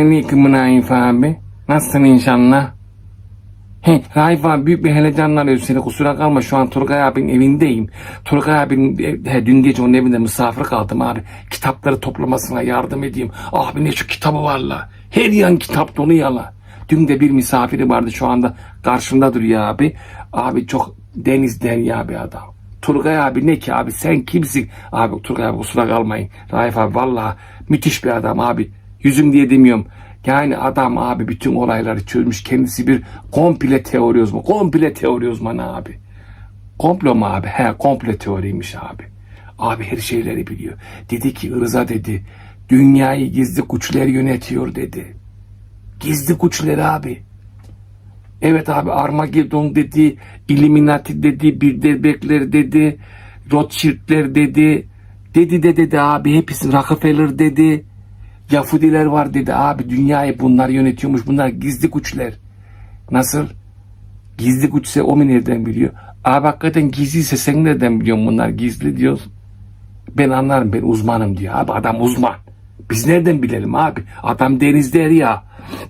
Aleyküm Raif abi. Nasılsın inşallah? He, Raif abi büyük bir heyecanla arıyor seni. Kusura kalma şu an Turgay abinin evindeyim. Turgay abinin e, he, dün gece onun evinde misafir kaldım abi. Kitapları toplamasına yardım edeyim. Abi ne şu kitabı var la. Her yan kitap dolu yala. Dün de bir misafiri vardı şu anda karşımda duruyor abi. Abi çok deniz derya bir adam. Turgay abi ne ki abi sen kimsin? Abi Turgay abi kusura kalmayın. Raif abi vallahi müthiş bir adam abi. Yüzüm diye demiyorum. Yani adam abi bütün olayları çözmüş. Kendisi bir komple teori uzmanı. Komple teori uzmanı abi. Komplo mu abi? He komple teoriymiş abi. Abi her şeyleri biliyor. Dedi ki Rıza dedi. Dünyayı gizli güçler yönetiyor dedi. Gizli güçler abi. Evet abi Armageddon dedi, Illuminati dedi, Bilderbergler dedi, Rothschildler dedi, dedi de dedi abi hepsi Rockefeller dedi, Yahudiler var dedi abi dünyayı bunlar yönetiyormuş bunlar gizli güçler. Nasıl? Gizli güçse o mu nereden biliyor? Abi hakikaten gizliyse sen nereden biliyorsun bunlar gizli diyorsun. Ben anlarım ben uzmanım diyor. Abi adam uzman. Biz nereden bilelim abi? Adam denizde ya.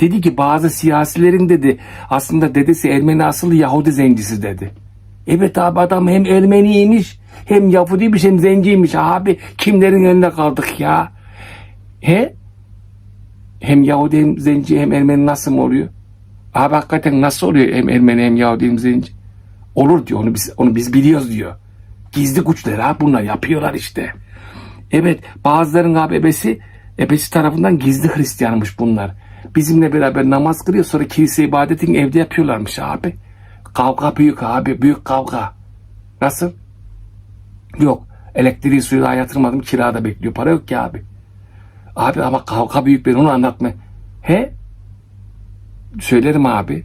Dedi ki bazı siyasilerin dedi aslında dedesi Ermeni asıllı Yahudi zencisi dedi. Evet abi adam hem Ermeniymiş hem Yahudiymiş hem zenciymiş abi. Kimlerin eline kaldık ya? He? Hem Yahudi hem zenci hem Ermeni nasıl mı oluyor? Abi hakikaten nasıl oluyor hem Ermeni hem Yahudi hem zenci? Olur diyor onu biz, onu biz biliyoruz diyor. Gizli güçler ha bunlar yapıyorlar işte. Evet bazıların abi ebesi, ebesi tarafından gizli Hristiyanmış bunlar. Bizimle beraber namaz kılıyor sonra kilise ibadetini evde yapıyorlarmış abi. Kavga büyük abi büyük kavga. Nasıl? Yok elektriği suyu daha yatırmadım kirada bekliyor para yok ki abi. Abi ama kavga büyük ben onu anlatma. He? Söylerim abi.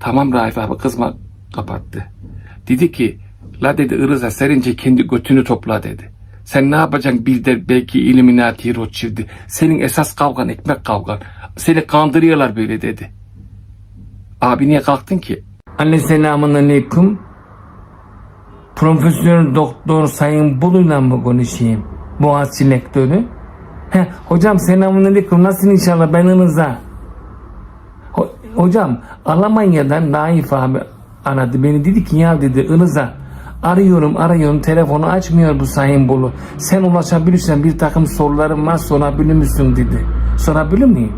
Tamam Raif abi kızma kapattı. Dedi ki la dedi ırıza serince kendi götünü topla dedi. Sen ne yapacaksın bir de belki Illuminati Rothschild'i. Senin esas kavgan ekmek kavgan. Seni kandırıyorlar böyle dedi. Abi niye kalktın ki? Anne selamun aleyküm. Profesör Doktor Sayın Bulu'yla mı konuşayım? Boğaziçi Lektörü. He, hocam selamun aleyküm. Nasılsın inşallah ben Rıza. Ho- hocam Almanya'dan Naif abi aradı beni dedi ki ya dedi Rıza arıyorum arıyorum telefonu açmıyor bu Sayın Bulu. Sen ulaşabilirsen bir takım sorularım var sorabilir misin dedi. Sorabilir miyim?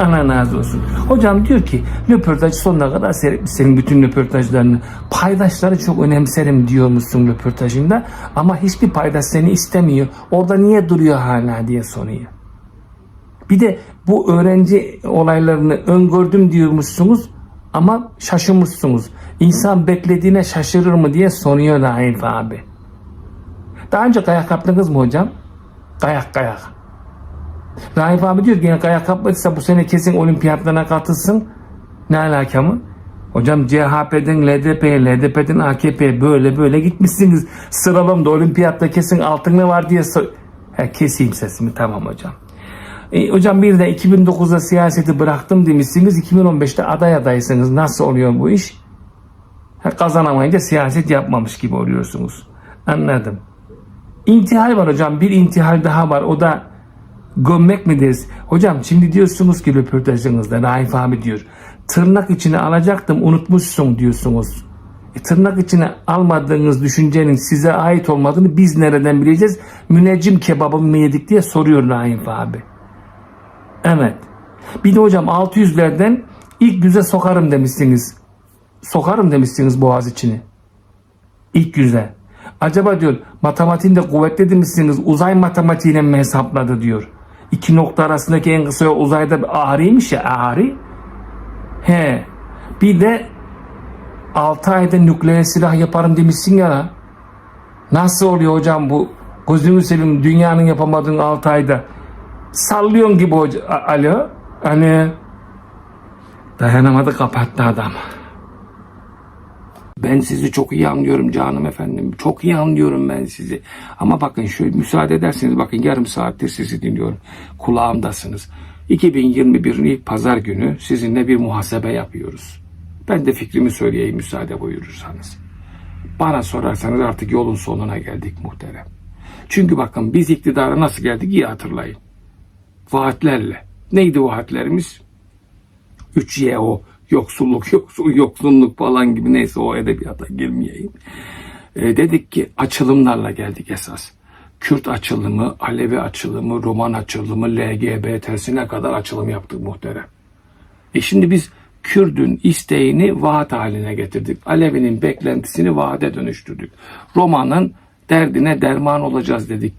Allah razı olsun. Hocam diyor ki röportaj sonuna kadar seyretmiş senin bütün röportajlarını. Paydaşları çok önemserim diyor musun röportajında. Ama hiçbir paydaş seni istemiyor. Orada niye duruyor hala diye soruyor. Bir de bu öğrenci olaylarını öngördüm diyormuşsunuz ama şaşırmışsınız. İnsan beklediğine şaşırır mı diye soruyor Naif abi. Daha önce kayak yaptınız mı hocam? Kayak kayak. Naif abi diyor kayak yapmadıysa bu sene kesin olimpiyatlarına katılsın. Ne alaka mı? Hocam CHP'den LDP'ye, LDP'den AKP'ye böyle böyle gitmişsiniz. Sıralamda olimpiyatta kesin altın var diye so- ha, keseyim sesimi tamam hocam. E, hocam bir de 2009'da siyaseti bıraktım demişsiniz. 2015'te aday adaysınız. Nasıl oluyor bu iş? Ha, kazanamayınca siyaset yapmamış gibi oluyorsunuz. Anladım. İntihal var hocam. Bir intihal daha var. O da gömmek mi deriz? Hocam şimdi diyorsunuz ki röportajınızda Raif abi diyor. Tırnak içine alacaktım unutmuşsun diyorsunuz. E, tırnak içine almadığınız düşüncenin size ait olmadığını biz nereden bileceğiz? Müneccim kebabı mı yedik diye soruyor Raif abi. Evet. Bir de hocam 600'lerden ilk yüze sokarım demişsiniz. Sokarım demişsiniz boğaz içini. İlk yüze. Acaba diyor matematiğinde kuvvetli demişsiniz uzay matematiğiyle mi hesapladı diyor. İki nokta arasındaki en kısa uzayda ağrıymış ya ağrı. He. Bir de 6 ayda nükleer silah yaparım demişsin ya. Nasıl oluyor hocam bu? Gözümü seveyim dünyanın yapamadığın 6 ayda. Sallıyorsun gibi hoca. Alo? Hani dayanamadı kapattı adam. Ben sizi çok iyi anlıyorum canım efendim. Çok iyi anlıyorum ben sizi. Ama bakın şöyle müsaade ederseniz bakın yarım saattir sizi dinliyorum. Kulağımdasınız. 2021'in ilk pazar günü sizinle bir muhasebe yapıyoruz. Ben de fikrimi söyleyeyim müsaade buyurursanız. Bana sorarsanız artık yolun sonuna geldik muhterem. Çünkü bakın biz iktidara nasıl geldik iyi hatırlayın. Vaatlerle. Neydi o harflerimiz? 3Y o yoksulluk, yoksul, yoksunluk falan gibi neyse o edebiyata girmeyeyim. E, dedik ki açılımlarla geldik esas. Kürt açılımı, Alevi açılımı, Roman açılımı, LGBT'sine kadar açılım yaptık muhterem. E şimdi biz Kürdün isteğini vaat haline getirdik. Alevi'nin beklentisini vaade dönüştürdük. Roma'nın derdine derman olacağız dedik.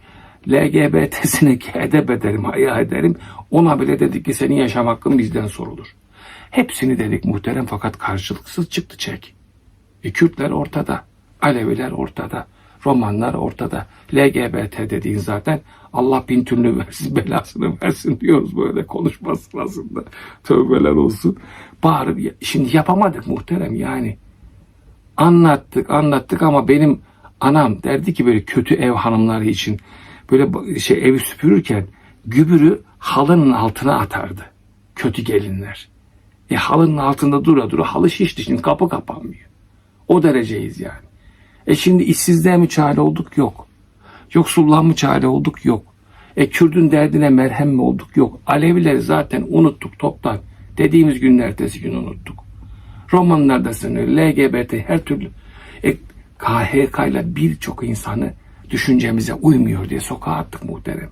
LGBT'sine edep ederim, hayal ederim. Ona bile dedik ki senin yaşam hakkın bizden sorulur. Hepsini dedik muhterem fakat karşılıksız çıktı çek. E, Kürtler ortada, Aleviler ortada, Romanlar ortada. LGBT dediğin zaten Allah bin türlü versin belasını versin diyoruz böyle konuşma sırasında. Tövbeler olsun. Bağırıp şimdi yapamadık muhterem yani. Anlattık anlattık ama benim anam derdi ki böyle kötü ev hanımları için böyle şey evi süpürürken gübürü halının altına atardı. Kötü gelinler. E halının altında dura dura halı şişti şimdi kapı kapanmıyor. O dereceyiz yani. E şimdi işsizliğe mi çare olduk? Yok. Yoksulluğa mı çare olduk? Yok. E Kürdün derdine merhem mi olduk? Yok. Alevileri zaten unuttuk toptan. Dediğimiz günün ertesi gün unuttuk. Romanlar da sınır, LGBT her türlü. E, KHK ile birçok insanı düşüncemize uymuyor diye sokağa attık muhterem.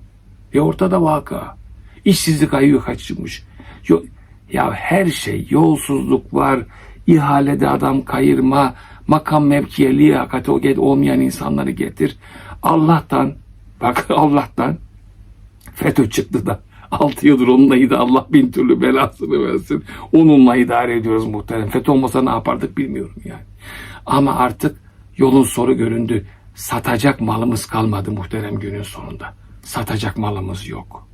E ortada vaka. İşsizlik ayı kaçırmış. Yo, ya her şey yolsuzluk var, ihalede adam kayırma, makam mevkiye liyakati olmayan insanları getir. Allah'tan, bak Allah'tan FETÖ çıktı da 6 yıldır onunla da Allah bin türlü belasını versin. Onunla idare ediyoruz muhterem. FETÖ olmasa ne yapardık bilmiyorum yani. Ama artık yolun soru göründü. Satacak malımız kalmadı muhterem günün sonunda. Satacak malımız yok.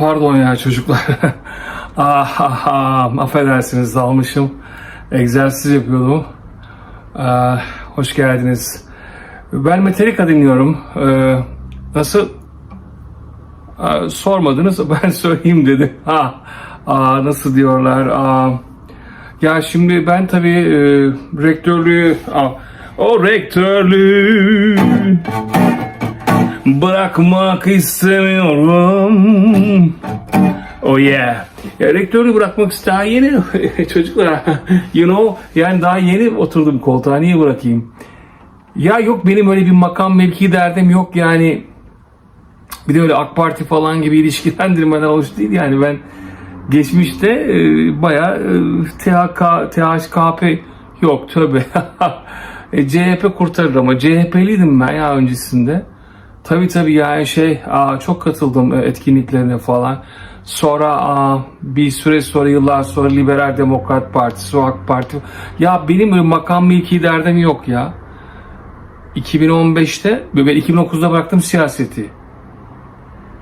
Pardon ya çocuklar. ah, ah, ah, affedersiniz dalmışım. Egzersiz yapıyordum. Aa, hoş geldiniz. Ben Metallica dinliyorum. Ee, nasıl? Aa, sormadınız ben söyleyeyim dedim. Ha, aa, nasıl diyorlar? Aa, ya şimdi ben tabii e, rektörlüğü... Aa, o rektörlüğü bırakmak istemiyorum. Oh yeah. Ya, rektörlüğü bırakmak daha yeni çocuklar. You know yani daha yeni oturdum koltuğa niye bırakayım? Ya yok benim öyle bir makam mevki derdim yok yani. Bir de öyle AK Parti falan gibi ilişkilendirmeden hoş değil yani ben geçmişte e, bayağı e, THK, THKP yok tövbe. e, CHP kurtarır ama CHP'liydim ben ya öncesinde. Tabii tabii yani şey aa, çok katıldım e, etkinliklerine falan. Sonra bir süre sonra yıllar sonra Liberal Demokrat Partisi, o AK Parti. Ya benim öyle makam mevki derdim yok ya. 2015'te ve ben 2009'da bıraktım siyaseti.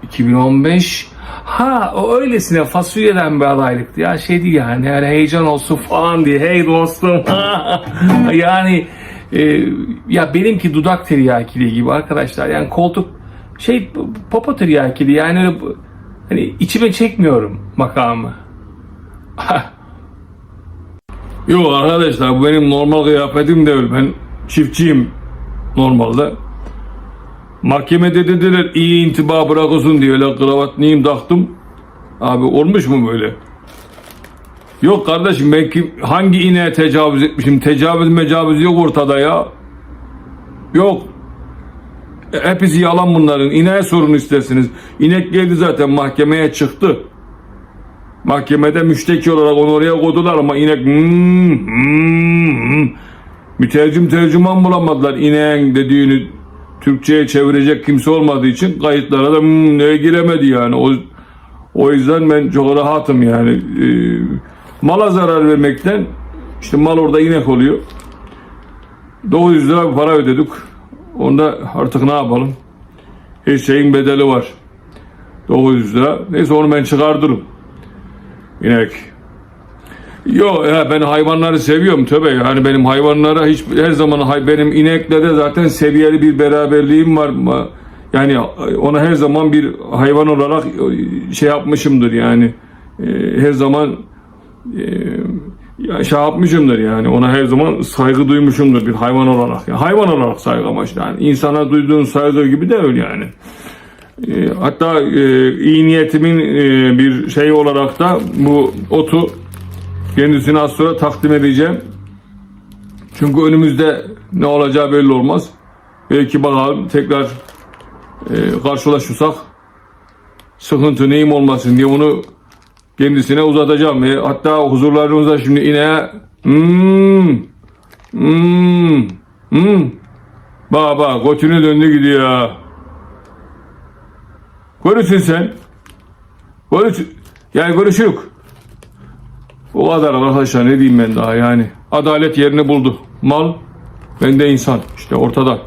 2015 ha o öylesine fasulyeden bir adaylıktı ya şey değil yani yani heyecan olsun falan diye hey dostum yani e, ya benimki dudak tiryakiliği gibi arkadaşlar yani koltuk şey popo tiryakiliği yani öyle hani içime çekmiyorum makamı Yok arkadaşlar bu benim normal kıyafetim değil ben çiftçiyim normalde Mahkemede dediler iyi intiba bırakılsın diye öyle kravat neyim taktım. Abi olmuş mu böyle? Yok kardeşim ben kim, hangi ineğe tecavüz etmişim? Tecavüz mecavüz yok ortada ya. Yok. E, Hepsi yalan bunların. İneğe sorun istersiniz. İnek geldi zaten mahkemeye çıktı. Mahkemede müşteki olarak onu oraya koydular ama inek hmm, hmm, hmm. tercüman bulamadılar ineğin dediğini Türkçe'ye çevirecek kimse olmadığı için kayıtlara da hmm, giremedi yani. O, o yüzden ben çok rahatım yani. Ee, mala zarar vermekten işte mal orada inek oluyor. 900 lira para ödedik. Onda artık ne yapalım? Her şeyin bedeli var. 900 lira. Neyse onu ben çıkardırım. İnek. Yo ya ben hayvanları seviyorum tabii. Yani benim hayvanlara hiç her zaman hay- benim inekle de zaten seviyeli bir beraberliğim var. Ma- Yani ona her zaman bir hayvan olarak e, şey yapmışımdır yani. E, Her zaman e, ya şey yapmışımdır yani. Ona her zaman saygı duymuşumdur bir hayvan olarak. Yani hayvan olarak saygı amaçlı. Yani insana duyduğun saygı gibi de öyle yani. E, Hatta e, iyi niyetimin e, bir şeyi olarak da bu otu Kendisine az sonra takdim edeceğim. Çünkü önümüzde ne olacağı belli olmaz. Belki bakalım tekrar e, karşılaşırsak sıkıntı neyim olmasın diye onu kendisine uzatacağım. E, hatta huzurlarınızda şimdi ineğe hmm, hmm, hmm. Bak götünü döndü gidiyor. Görürsün sen. Görürsün. Yani görüşürük. O kadar arkadaşlar ne diyeyim ben daha yani. Adalet yerini buldu. Mal, ben de insan. İşte ortada.